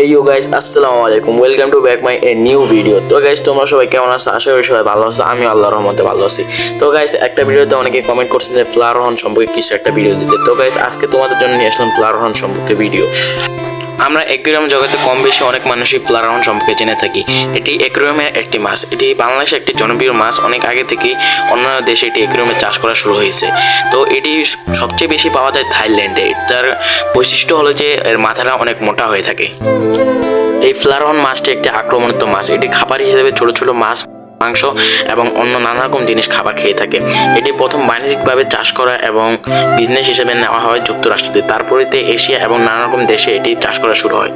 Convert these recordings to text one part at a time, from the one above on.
Hey you guys আসসালামু আলাইকুম। Welcome to back my a new video তো guys তোমরা সবাই কেমন আছো? আশা করি সবাই ভালো আছো। আমি আল্লাহর রহমতে ভালো আছি। তো গাইস একটা ভিডিওতে অনেকে কমেন্ট করছেন যে ফ্লাওয়ার রহন সম্পর্কে কিছু একটা ভিডিও দিতে। তো গাইস আজকে তোমাদের জন্য নিয়ে আসলাম ফ্লাওয়ার রহন সম্পর্কে ভিডিও আমরা অ্যাকুরিয়াম জগতে কম বেশি অনেক মানুষই ফ্লারাহন সম্পর্কে জেনে থাকি। এটি অ্যাকুরিয়ামের একটি মাছ। এটি বাংলাদেশে একটি জনপ্রিয় মাছ। অনেক আগে থেকেই অন্যান্য দেশে এটি অ্যাকুরিয়ামে চাষ করা শুরু হয়েছে। তো এটি সবচেয়ে বেশি পাওয়া যায় থাইল্যান্ডে। তার বৈশিষ্ট্য হলো যে এর মাথাটা অনেক মোটা হয়ে থাকে। এই ফ্লারহন মাছটি একটি আক্রমণাত্মক মাছ। এটি খাবার হিসেবে ছোট ছোট মাছ মাংস এবং অন্য নানা রকম জিনিস খাবার খেয়ে থাকে। এটি প্রথম বাণিজ্যিকভাবে চাষ করা এবং বিজনেস হিসেবে নেওয়া হয় যুক্তরাষ্ট্রতে। তারপরেতে এশিয়া এবং নানা রকম দেশে এটি চাষ করা শুরু হয়।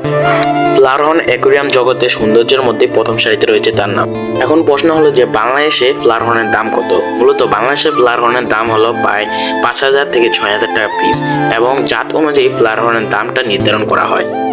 ফ্লারহন অ্যাকুরিয়াম জগতে সৌন্দর্যের মধ্যে প্রথম সারিতে রয়েছে তার নাম। এখন প্রশ্ন হলো যে, বাংলাদেশে ফ্লারহনের দাম কত? মূলত বাংলাদেশে ফ্লারহনের দাম হলো প্রায় পাঁচ হাজার থেকে ছয় হাজার টাকা পিস এবং জাত অনুযায়ী ফ্লারহনের দামটা নির্ধারণ করা হয়।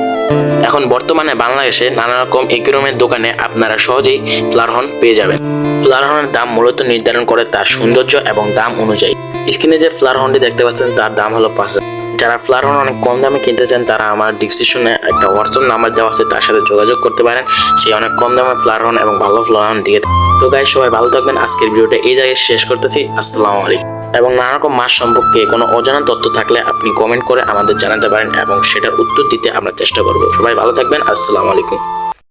এখন বর্তমানে বাংলাদেশে নানা রকম এগ্রোমের দোকানে আপনারা সহজেই ফ্লারহন পেয়ে যাবেন। ফ্লারহনের দাম মূলত নির্ধারণ করে তার সৌন্দর্য এবং দাম অনুযায়ী। স্ক্রিনে যে ফ্লারহনটি দেখতে পাচ্ছেন, তার দাম হলো পাঁচ হাজার। যারা ফ্লারহন অনেক কম দামে কিনতে চান, তারা আমার ডিসক্রিপশনে একটা হোয়াটসঅ্যাপ নাম্বার দেওয়া আছে, তার সাথে যোগাযোগ করতে পারেন। সে অনেক কম দামে ফ্লারহন এবং ভালো ফ্লারহন দিয়ে। তো গাইজ সবাই ভালো থাকবেন। আজকের ভিডিওটা এই জায়গায় শেষ করতেছি। আসসালামু আলাইকুম। এবং নানা রকম মাছ সম্পর্কে কোনো অজানা তথ্য থাকলে আপনি কমেন্ট করে আমাদের জানাতে পারেন এবং সেটার উত্তর দিতে আমরা চেষ্টা করব। সবাই ভালো থাকবেন, আসসালামু আলাইকুম।